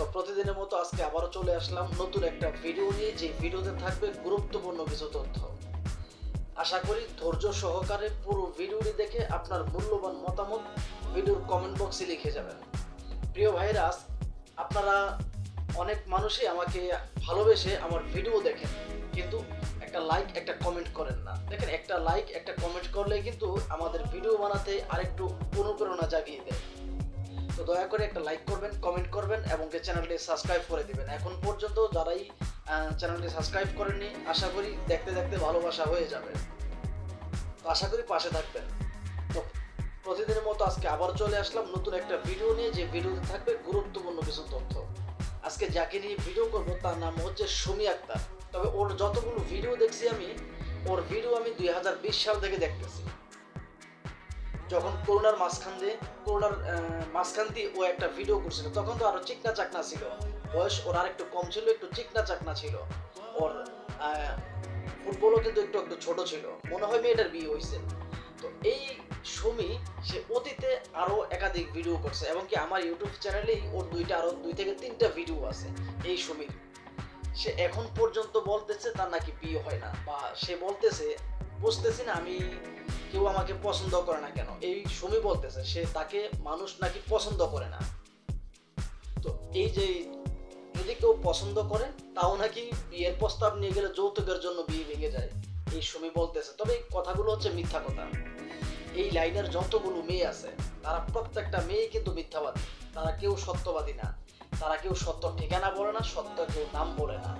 তো প্রতিদিনের মতো আজকে আবারও চলে আসলাম নতুন একটা ভিডিও নিয়ে যে ভিডিওতে থাকবে গুরুত্বপূর্ণ কিছু তথ্য। আশা করি ধৈর্য সহকারে পুরো ভিডিওটি দেখে আপনার মূল্যবান মতামত ভিডিওর কমেন্ট বক্সে লিখে যাবেন। প্রিয় ভাইরা আপনারা অনেক মানুষই আমাকে ভালোবেসে আমার ভিডিও দেখেন, কিন্তু একটা লাইক একটা কমেন্ট করেন না। দেখেন, একটা লাইক একটা কমেন্ট করলে কিন্তু আমাদের ভিডিও বানাতে আরেকটু অনুপ্রেরণা জাগিয়ে দেয়। তো দয়া করে একটা লাইক করবেন কমেন্ট করবেন এবং চ্যানেলটি সাবস্ক্রাইব করে দিবেন। এখন পর্যন্ত যারাই চ্যানেলটি সাবস্ক্রাইব করেননি, আশা করি দেখতে দেখতে ভালোবাসা হয়ে যাবে। তো আশা করি পাশে থাকবেন। তো প্রতিদিনের মতো আজকে আবার চলে আসলাম নতুন একটা ভিডিও নিয়ে। যে ভিডিওতে থাকবে গুরুত্বপূর্ণ কিছু তথ্য। আজকে যাকে নিয়ে ভিডিও করব, তার নাম হচ্ছে সুমি আক্তার। তবে ওর যতগুলো ভিডিও দেখছি আমি, ওর ভিডিও আমি দুই হাজার বিশ সাল থেকে দেখতেছি। যখন করোনার মাঝখান দিয়ে, করোনার মাঝখান দিয়ে ও একটা ভিডিও করছিল, তখন তো আরও চিকনা চাকনা ছিল। বয়স ওর আর একটু কম ছিল, একটু চিকনা চাকনা ছিল। ওর ফুটবলও কিন্তু একটু একটু ছোট ছিল। মনে হয় মেয়েটার বিয়ে হয়েছে তো এই সুমি, সে অতীতে আরও একাধিক ভিডিও করছে, এবং কি আমার ইউটিউব চ্যানেলেই ওর দুইটা আরও দুই থেকে তিনটা ভিডিও আছে, এই সুমির। সে এখন পর্যন্ত বলতেছে তার নাকি বিয়ে হয় না, বা সে বলতেছে, বুঝতেছি না, আমি কেউ আমাকে পছন্দ করে না কেন? এই সুমি বলতেছে, সে তাকে মানুষ নাকি পছন্দ করে না। তো এই যে যদি কেউ পছন্দ করে, তাও নাকি বিয়ের প্রস্তাব নিয়ে গেলে যৌতুকের জন্য বিয়ে ভেঙে যায়, এই সুমি বলতেছে। তবে এই কথাগুলো হচ্ছে মিথ্যা কথা। এই লাইনের যতগুলো মেয়ে আছে, তারা প্রত্যেকটা মেয়ে কিন্তু মিথ্যাবাদী। তারা কেউ সত্যবাদী না। তারা কেউ সত্য ঠিকানা বলে না, সত্য কেউ নাম বলে না।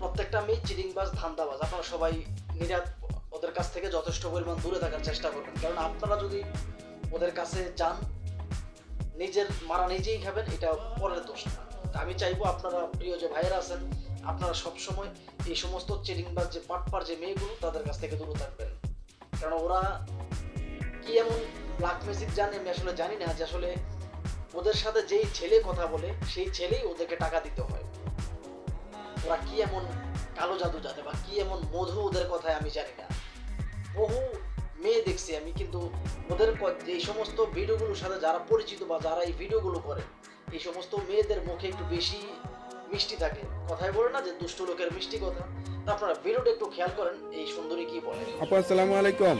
প্রত্যেকটা মেয়ে চিরিংবাজ ধান্দাবাজ। আপনারা সবাই নিরাট ওদের কাছ থেকে যথেষ্ট পরিমাণ দূরে থাকার চেষ্টা করবেন। কারণ আপনারা যদি ওদের কাছে যান, নিজের মারা নিজেই খাবেন, এটা পরের দোষ না। আমি চাইব আপনারা প্রিয় যে ভাইয়েরা আছেন, আপনারা সবসময় এই সমস্ত চিরিংবাজ যে পাটপার যে মেয়েগুলো তাদের কাছ থেকে দূরে থাকবেন। কারণ ওরা কি এমন ব্ল্যাক ম্যাজিক জানে আমি আসলে জানি না যে আসলে ওদের সাথে যেই ছেলে কথা বলে, সেই ছেলেই ওদেরকে টাকা দিতে হয়। ওরা কি এমন কালো জাদু জানে বা কি এমন মধু ওদের কথায় আমি জানি না। বহু মেয়ে দেখছি আমি কিন্তু ওদের এই সমস্ত ভিডিওগুলোর সাথে যারা পরিচিত বা যারা এই ভিডিওগুলো করে এই সমস্ত মেয়েদের মুখে একটু বেশি মিষ্টি থাকে। কথাই বলে না যে দুষ্ট লোকের মিষ্টি কথা। আপনারা ভিডিওটা একটু খেয়াল করেন এই সুন্দরী কি বলে। আপু আসসালামু আলাইকুম।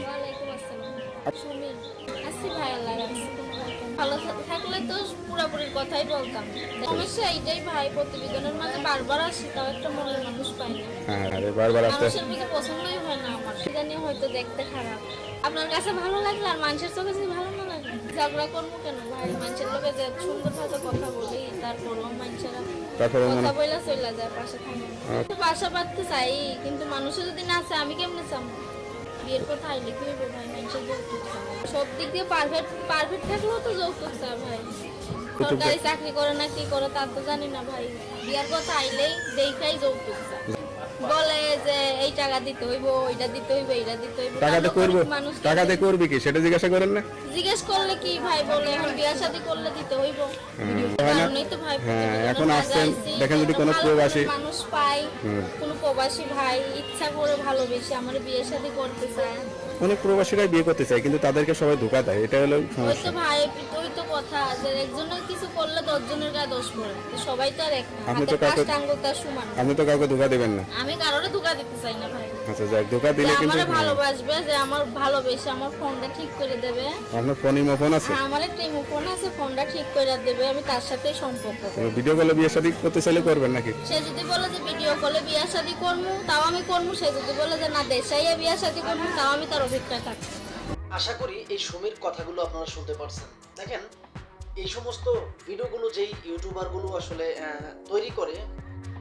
ভালো থা- থাকলে তো পুরাপুরি কথাই বলতাম। সমস্যা এইটাই ভাই প্রতিবেদনের মাঝে বারবার আসি তাও একটা মনের মানুষ পাই না। হ্যাঁ বারবার আসতে মানুষের দিকে পছন্দই হয় না আমার। জানি হয়তো দেখতে খারাপ। আপনার কাছে ভালো লাগলে আর মানুষের চোখে যদি ভালো না লাগে ঝগড়া করব কেন ভাই? মানুষের লোকে যে সুন্দর ভাবে কথা বলি তারপরও মানুষেরা তারপরে কথা বইলা চলে যায় পাশে থাকে বাসা বাঁধতে চাই কিন্তু মানুষের যদি না চায় আমি কেমনে চাম? বিয়ের কথা আইলে কি হবে ভাই? মানুষের যৌতুক সব দিক দিয়ে পারফেক্ট পারফেক্ট থাকলেও তো যৌতুক চায় ভাই। সরকারি চাকরি করে না, কি করে তা তো জানি না ভাই। বিয়ার কথা আইলেই দেখাই যৌতুক চায় বলে যে এই টাকা দিতে হইব ওইটা দিতে হইব এইটা দিতে হইব। টাকাতে করব? টাকাতে করবি কি? সেটা জিজ্ঞাসা করেন না? জিজ্ঞেস করলে কি ভাই বলে? এখন বিয়া শাদী করলে দিতে হইব। হয় এখন আসছেন, দেখেন যদি কোনো প্রবাসী- মানুষ পাই কোনো প্রবাসী ভাই ইচ্ছা করে ভালোবেসে আমার বিয়ে শাদী করতে চায়। অনেক প্রবাসীরাই বিয়ে করতে চায় কিন্তু তাদেরকে সবাই ধোকা দেয়। এটা হলো সমস্যা। ভাই কথা যে একজনের কিছু করলে দশজনের গায়ে দোষ পড়ে। সবাই তো আর এক না আপনি তো কাউকে- পাঁচটা সমান আপনি তো কাউকে ধোকা দেবেন না। আমি কারোর ধোকা দিতে চাই না ভাই। আচ্ছা যাক ধোকা দিলে কিন্তু আমার ভালোবাসবে যে আমার ভালোবেসে আমার ফোনটা ঠিক করে দেবে। আপনার ফোন ইমো ফোন আছে আমার একটা ইমো ফোন আছে ফোনটা ঠিক করে দেবে আমি তার সাথেই সম্পর্ক করব। ভিডিও কলে বিয়ে শাদী করতে চাইলে করবেন নাকি? সে যদি বলে যে ভিডিও কলে বিয়া শাদী করব তাও আমি করব সে যদি বলে যে না দেশাইয়া বিয়া শাদী করব তাও আমি তার অভিপ্রায় থাকব। আশা করি এই সুমির কথাগুলো আপনারা শুনতে পারছেন। দেখেন এই সমস্ত ভিডিওগুলো যেই ইউটিউবারগুলো আসলে তৈরি করে,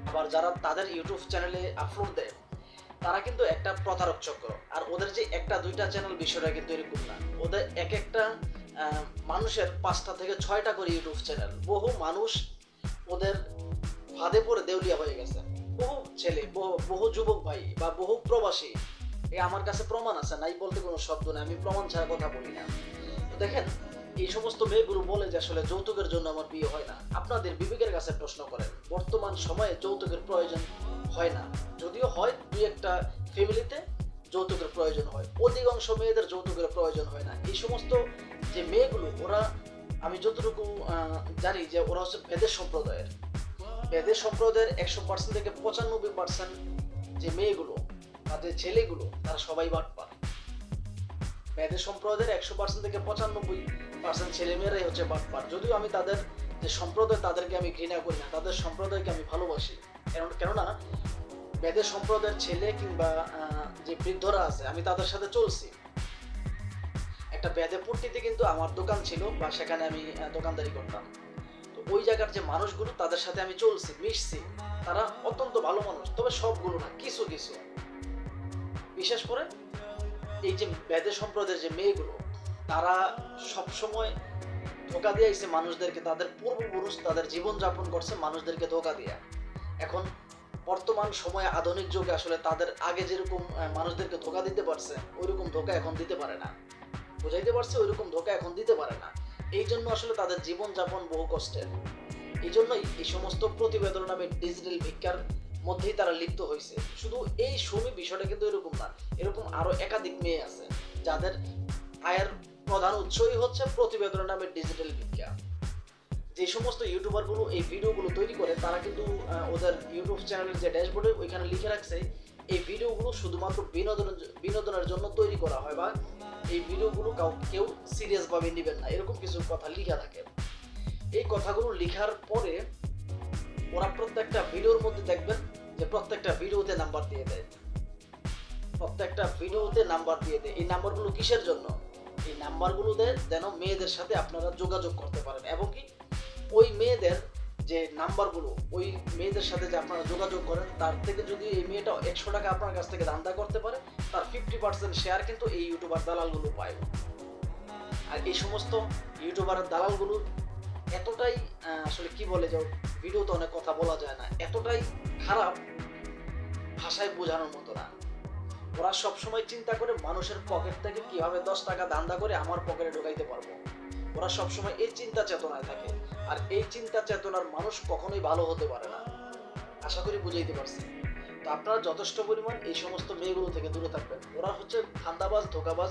আবার যারা তাদের ইউটিউব চ্যানেলে আপলোড দেয়, তারা কিন্তু একটা প্রতারক চক্র। আর ওদের যে একটা দুইটা চ্যানেল বিষয়টা কিন্তু এরকম না। ওদের এক একটা মানুষের পাঁচটা থেকে ছয়টা করে ইউটিউব চ্যানেল। বহু মানুষ ওদের ফাঁদে পড়ে দেউলিয়া হয়ে গেছে। বহু ছেলে, বহু বহু যুবক ভাই বা বহু প্রবাসী, এ আমার কাছে প্রমাণ আছে, নাই বলতে কোনো শব্দ নেই, আমি প্রমাণ ছাড়া কথা বলি না। দেখেন এই সমস্ত মেয়েগুলো বলে যে আসলে যৌতুকের জন্য আমার বিয়ে হয় না। আপনাদের বিবেকের কাছে প্রশ্ন করেন, বর্তমান সময়ে যৌতুকের প্রয়োজন হয় না। যদিও হয় দুই একটা ফ্যামিলিতে যৌতুকের প্রয়োজন হয়। অধিকাংশ মেয়েদের যৌতুকের প্রয়োজন হয় না। এই সমস্ত যে মেয়েগুলো, ওরা, আমি যতটুকু জানি যে ওরা হচ্ছে বেদের সম্প্রদায়ের। বেদের সম্প্রদায়ের একশো পার্সেন্ট থেকে পঁচানব্বই পার্সেন্ট যে মেয়েগুলো, তাদের ছেলেগুলো, তারা সবাই বাটপার। বেদের সম্প্রদায়ের একশো পার্সেন্ট থেকে পঁচানব্বই পার্সেন্ট ছেলেমেয়েরাই হচ্ছে বাটপার যদিও আমি তাদের যে সম্প্রদায়, তাদেরকে আমি ঘৃণা করি না, তাদের সম্প্রদায়কে আমি ভালোবাসি। কেন- কেননা, বেদের সম্প্রদায়ের ছেলে কিংবা যে বৃদ্ধরা আছে, আমি তাদের সাথে চলছি। একটা বেদে পট্টিতে কিন্তু আমার দোকান ছিল বা সেখানে আমি দোকানদারি করতাম। তো ওই জায়গার যে মানুষগুলো, তাদের সাথে আমি চলছি, মিশছি, তারা অত্যন্ত ভালো মানুষ। তবে সবগুলো না, কিছু কিছু। বিশেষ করে এই যে বেদে সম্প্রদায়ের যে মেয়েগুলো তারা সবসময় ধোকা দিয়ে আইছে মানুষদেরকে। তাদের পূর্বপুরুষ তাদের জীবন যাপন করছে মানুষদেরকে ধোকা দিয়ে। এখন বর্তমান সময়ে আধুনিক যুগে আসলে তাদের আগে যেরকম মানুষদেরকে ধোকা দিতে পারছে, ওইরকম ধোকা এখন দিতে পারে না। বুঝাইতে পারছে ওইরকম ধোকা এখন দিতে পারে না। এই জন্য আসলে তাদের জীবন যাপন বহু কষ্টের। এই জন্যই এই সমস্ত প্রতিবেদন নামে ডিজিটাল ভিক্ষার মধ্যেই তারা লিপ্ত হয়েছে শুধু এই সুমি বিষয়টা কিন্তু এরকম না, এরকম আরও একাধিক মেয়ে আছে, যাদের আয়ের প্রধান উৎসই হচ্ছে প্রতিবেদন নামে ডিজিটাল ভিক্ষা যে সমস্ত ইউটিউবারগুলো এই ভিডিওগুলো তৈরি করে, তারা কিন্তু ওদের ইউটিউব চ্যানেলের যে ড্যাশবোর্ডে ওইখানে লিখে রাখছে, এই ভিডিওগুলো শুধুমাত্র বিনোদনের বিনোদনের জন্য তৈরি করা হয় বা এই ভিডিওগুলো কাউ, কেউ সিরিয়াস ভাবে নেবেন না, এরকম কিছু কথা লিখা থাকে। এই কথাগুলো লিখার পরে ওরা প্রত্যেকটা ভিডিওর মধ্যে দেখবেন যে প্রত্যেকটা ভিডিওতে নাম্বার দিয়ে দেয়। প্রত্যেকটা ভিডিওতে নাম্বার দিয়ে দেয়। এই নাম্বারগুলো কিসের জন্য? এই নাম্বারগুলো দেয় যেন মেয়েদের সাথে আপনারা যোগাযোগ করতে পারেন এবং কি ওই মেয়েদের যে নাম্বারগুলো, ওই মেয়েদের সাথে যে আপনারা যোগাযোগ করেন, তার থেকে যদি এই মেয়েটা একশো টাকা আপনার কাছ থেকে ধান্দা করতে পারে, তার ফিফটি পার্সেন্ট শেয়ার কিন্তু এই ইউটিউবার দালালগুলো পায়। আর এই সমস্ত ইউটিউবার দালালগুলো এতটাই আসলে কি বলে যে ভিডিওতে অনেক কথা বলা যায় না, এতটাই খারাপ ভাষায় বোঝানোর মতো না। ওরা সবসময় চিন্তা করে মানুষের পকেট থেকে কীভাবে দশ টাকা দান্দা করে আমার পকেটে ঢোকাইতে পারব। ওরা সবসময় এই চিন্তা চেতনায় থাকে। আর এই চিন্তা চেতনার মানুষ কখনোই ভালো হতে পারে না। আশা করি বুঝাইতে পারছি। তো আপনারা যথেষ্ট পরিমাণ এই সমস্ত মেয়েগুলো থেকে দূরে থাকবেন। ওরা হচ্ছে ধান্দাবাজ, ধোকাবাজ,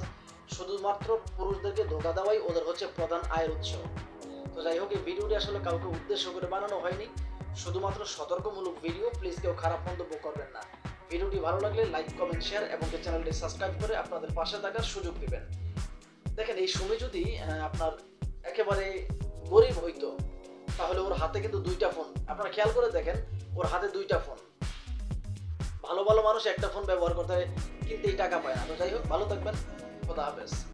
শুধুমাত্র পুরুষদেরকে ধোকা দেওয়াই ওদের হচ্ছে প্রধান আয়ের উৎস। তো যাই হোক, এই ভিডিওটি আসলে কাউকে উদ্দেশ্য করে বানানো হয়নি। শুধুমাত্র সতর্কমূলক ভিডিও প্লিজ কেউ খারাপ মন্তব্য করবেন না। ভিডিওটি ভালো লাগলে লাইক, কমেন্ট, শেয়ার এবং চ্যানেলটি সাবস্ক্রাইব করে আপনাদের পাশে থাকার সুযোগ দিবেন। দেখেন, এই সময় যদি আপনার একেবারে গরিব হইতো, তাহলে ওর হাতে কিন্তু দুইটা ফোন আপনারা খেয়াল করে দেখেন, ওর হাতে দুইটা ফোন ভালো ভালো মানুষ একটা ফোন ব্যবহার করতে কিন্তু এই টাকা পায় না। তো যাই হোক, ভালো থাকবেন। খোদা হাফেজ।